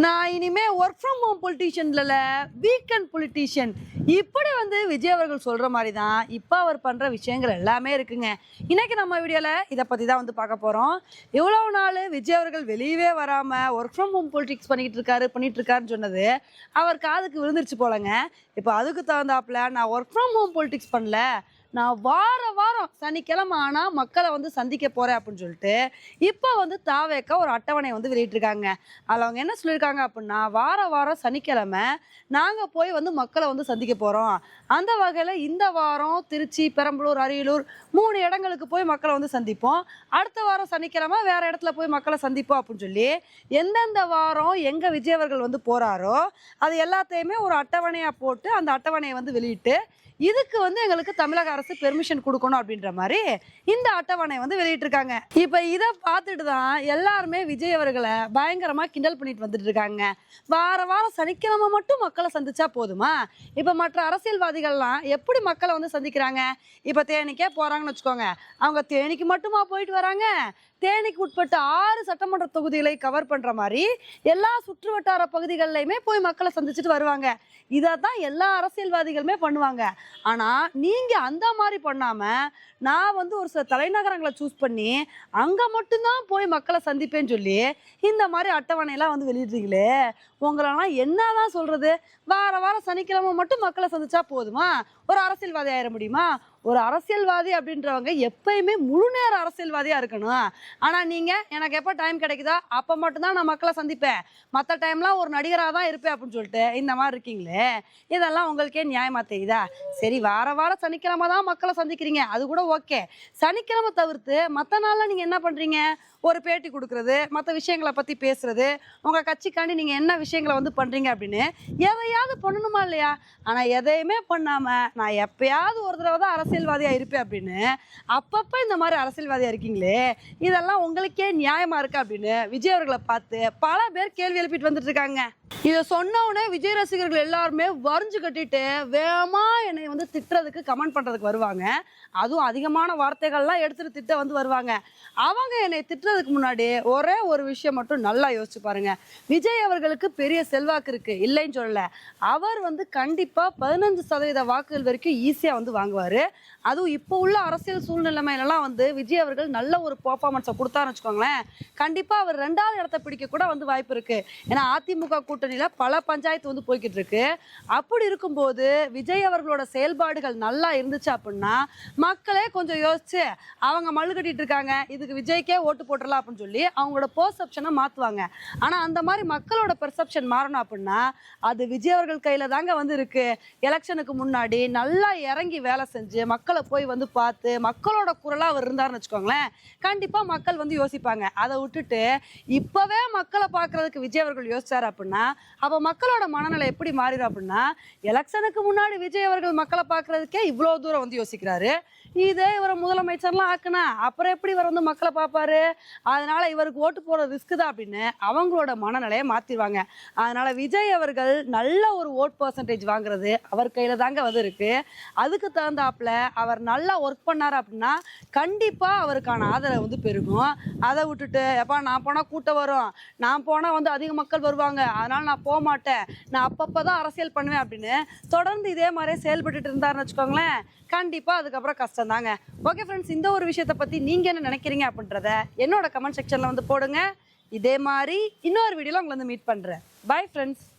நான் இனிமே work from home பொலிட்டீஷியன்ல வீக்கெண்ட் பொலிட்டீஷியன் இப்படி வந்து விஜய் அவர்கள் சொல்ற மாதிரி தான் இப்போ அவர் பண்ற விஷயங்கள் எல்லாமே இருக்குங்க. இன்னைக்கு நம்ம வீடியோல இதை பத்தி தான் வந்து பார்க்க போறோம். இவ்வளவு நாள் விஜய் அவர்கள் வெளியவே வராம ஒர்க் ஃப்ரம் ஹோம் பொலிட்டிக்ஸ் பண்ணிட்டு இருக்காரு பண்ணிட்டு இருக்காருன்னு சொன்னது அவர் காதுக்கு விழுந்துருச்சு போலங்க. இப்போ அதுக்கு தகுந்தாப்புல நான் ஒர்க் ஃப்ரம் ஹோம் பொலிட்டிக்ஸ் பண்ணல நான் வார வாரம் சனிக்கிழமை ஆனால் மக்களை வந்து சந்திக்க போகிறேன் அப்படின்னு சொல்லிட்டு இப்போ வந்து தாவேக்க ஒரு அட்டவணை வந்து வெளியிட்டிருக்காங்க. அதில் அவங்க என்ன சொல்லியிருக்காங்க அப்படின்னா வார வாரம் சனிக்கிழமை நாங்கள் போய் வந்து மக்களை வந்து சந்திக்க போகிறோம் அந்த வகையில் இந்த வாரம் திருச்சி பெரம்பலூர் அரியலூர் மூணு இடங்களுக்கு போய் மக்களை வந்து சந்திப்போம். அடுத்த வாரம் சனிக்கிழமை வேறு இடத்துல போய் மக்களை சந்திப்போம் அப்படின்னு சொல்லி எந்தெந்த வாரம் எங்கே விஜயவர்கள் வந்து போகிறாரோ அது எல்லாத்தையுமே ஒரு அட்டவணையாக போட்டு அந்த அட்டவணையை வந்து வெளியிட்டு இதுக்கு வந்து எங்களுக்கு தமிழக அரசு பெர்மிஷன் கொடுக்கணும் அப்படின்ற மாதிரி இந்த அட்டவணை வந்து வெளியிட்டிருக்காங்க. இப்போ இதை பார்த்துட்டு தான் எல்லாருமே விஜய் அவர்களை பயங்கரமாக கிண்டல் பண்ணிட்டு வந்துட்டு இருக்காங்க. வார வாரம் சனிக்கிழமை மட்டும் மக்களை சந்திச்சா போதுமா? இப்போ மற்ற அரசியல்வாதிகள்லாம் எப்படி மக்களை வந்து சந்திக்கிறாங்க? இப்போ தேனிக்கே போகிறாங்கன்னு வச்சுக்கோங்க. அவங்க தேனிக்கு மட்டுமா போயிட்டு வராங்க? தேனிக்கு உட்பட்ட ஆறு சட்டமன்ற தொகுதிகளை கவர் பண்ணுற மாதிரி எல்லா சுற்று வட்டார பகுதிகளிலையுமே போய் மக்களை சந்திச்சுட்டு வருவாங்க. இதை தான் எல்லா அரசியல்வாதிகளுமே பண்ணுவாங்க. ஆனால் நீங்கள் அந்த மாதிரி பண்ணாம நான் வந்து ஒரு சில தலைநகரங்களை சூஸ் பண்ணி அங்க மட்டும்தான் போய் மக்களை சந்திப்பேன்னு சொல்லி இந்த மாதிரி அட்டவணையெல்லாம் வந்து வெளியிடுறீங்களே உங்களெல்லாம் என்னதான் சொல்றது? வார வாரம் சனிக்கிழமை மட்டும் மக்களை சந்திச்சா போதுமா? ஒரு அரசியல்வாதி ஆயிட முடியுமா? ஒரு அரசியல்வாதி அப்படின்றவங்க எப்பயுமே முழு நேர அரசியல்வாதியா இருக்கணும். ஆனா நீங்க எனக்கு எப்போ டைம் கிடைக்குதோ அப்ப மட்டும்தான் நான் மக்களை சந்திப்பேன். மற்ற டைம்லாம் ஒரு நடிகராக தான் இருப்பேன் அப்படின்னு சொல்லிட்டு இந்த மாதிரி இருக்கீங்களே? இதெல்லாம் உங்களுக்கே நியாயமா தெரியுதா? சரி வார வாரம் சனிக்கிழமை தான் மக்களை சந்திக்கிறீங்க. அது கூட ஓகே. சனிக்கிழமை தவிர்த்து மற்ற நாள்ல நீங்க என்ன பண்றீங்க? ஒரு பேட்டி கொடுக்கறது மற்ற விஷயங்களை பற்றி பேசுறது உங்கள் கட்சிக்காண்டி நீங்கள் என்ன விஷயங்களை வந்து பண்ணுறீங்க அப்படின்னு எதையாவது பண்ணணுமா இல்லையா? ஆனால் எதையுமே பண்ணாமல் நான் எப்பயாவது ஒரு தடவை தான் அரசியல்வாதியாக இருப்பேன் அப்படின்னு. அப்பப்போ இந்த மாதிரி அரசியல்வாதியாக இருக்கீங்களே இதெல்லாம் உங்களுக்கே நியாயமாக இருக்கா அப்படின்னு விஜய் அவர்களை பார்த்து பல பேர் கேள்வி எழுப்பிட்டு வந்துட்டு இருக்காங்க. இதை சொன்ன உடனே விஜய் ரசிகர்கள் எல்லாருமே வரிஞ்சு கட்டிட்டு வேகமா என்னை வந்து திட்டுறதுக்கு கமெண்ட் பண்ணுறதுக்கு வருவாங்க. அதுவும் அதிகமான வார்த்தைகள்லாம் எடுத்துகிட்டு திட்ட வந்து வருவாங்க. அவங்க என்னை திட்டுறதுக்கு முன்னாடி ஒரே ஒரு விஷயம் மட்டும் நல்லா யோசிச்சு பாருங்க. விஜய் அவர்களுக்கு பெரிய செல்வாக்கு இருக்கு இல்லைன்னு சொல்லலை. அவர் வந்து கண்டிப்பாக பதினஞ்சு சதவீத வாக்குகள் வரைக்கும் ஈஸியாக வந்து வாங்குவார். அதுவும் இப்போ உள்ள அரசியல் சூழ்நிலைமையிலலாம் வந்து விஜய் அவர்கள் நல்ல ஒரு பர்ஃபார்மன்ஸை கொடுத்தாருன்னு வச்சுக்கோங்களேன். கண்டிப்பாக அவர் ரெண்டாவது இடத்த பிடிக்க கூட வந்து வாய்ப்பு இருக்குது ஏன்னா அதிமுக கூட்டணியில் பல பஞ்சாயத்து வந்து போய்கிட்டு இருக்கு. அப்படி இருக்கும்போது விஜய் அவர்களோட செயல்பாடுகள் நல்லா இருந்துச்சு அப்படின்னா மக்களே கொஞ்சம் யோசிச்சு அவங்க மல்லு கட்டிட்டு இருக்காங்க இதுக்கு விஜய்க்கே ஓட்டு போட்டுடலாம் அப்படின்னு சொல்லி அவங்களோட பெர்செப்ஷனை மாற்றுவாங்க ஆனால் அந்த மாதிரி மக்களோட பெர்செப்ஷன் மாறணும் அப்படின்னா அது விஜய் அவர்கள் கையில் தாங்க வந்து இருக்கு. எலெக்ஷனுக்கு முன்னாடி நல்லா இறங்கி வேலை செஞ்சு மக்களை போய் வந்து பார்த்து மக்களோட குரலாக அவர் இருந்தாருன்னு வச்சுக்கோங்களேன் கண்டிப்பாக மக்கள் வந்து யோசிப்பாங்க. அதை விட்டுட்டு இப்போவே மக்களை பார்க்குறதுக்கு விஜய் அவர்கள் யோசித்தார் அப்படின்னா அப்போ மக்களோட மனநிலை எப்படி மாறிடும் அப்படின்னா எலெக்ஷனுக்கு முன்னாடி விஜய் அவர்கள் மக்களை பார்க்கறதுக்கே இவ்வளோ தூரம் வந்து யோசிக்கிறாரு. இதே இவரை முதலமைச்சர்லாம் ஆக்குனா அப்புறம் எப்படி இவர் வந்து மக்களை பார்ப்பாரு? அதனால இவருக்கு ஓட்டு போகிற ரிஸ்க் தான் அப்படின்னு அவங்களோட மனநிலையை மாற்றிடுவாங்க அதனால விஜய் அவர்கள் நல்ல ஒரு ஓட் பர்சன்டேஜ் வாங்குறது அவர் கையில் தாங்க வந்து இருக்கு. அதுக்கு தகுந்தாப்புல அவர் நல்லா ஒர்க் பண்ணார் அப்படின்னா கண்டிப்பாக அவருக்கான ஆதரவு வந்து பெருகும். அதை விட்டுட்டு எப்பா நான் போனால் கூட்டம் வரும். நான் போனால் வந்து அதிக மக்கள் வருவாங்க. அதனால் நான் போக மாட்டேன். நான் அப்பப்போ தான் அரசியல் பண்ணுவேன் அப்படின்னு தொடர்ந்து இதே மாதிரியே செயல்பட்டுட்டு இருந்தாருன்னு வச்சுக்கோங்களேன். கண்டிப்பாக அதுக்கப்புறம் கஷ்டம் தாங்க. ஓகே ஃப்ரெண்ட்ஸ் இந்த ஒரு விஷயத்தை பற்றி நீங்கள் என்ன நினைக்கிறீங்க அப்படின்றத என்னோட கமெண்ட் செக்ஷனில் வந்து போடுங்க. இதே மாதிரி இன்னொரு வீடியோவில் உங்களை வந்து மீட் பண்ணுறேன் பை ஃப்ரெண்ட்ஸ்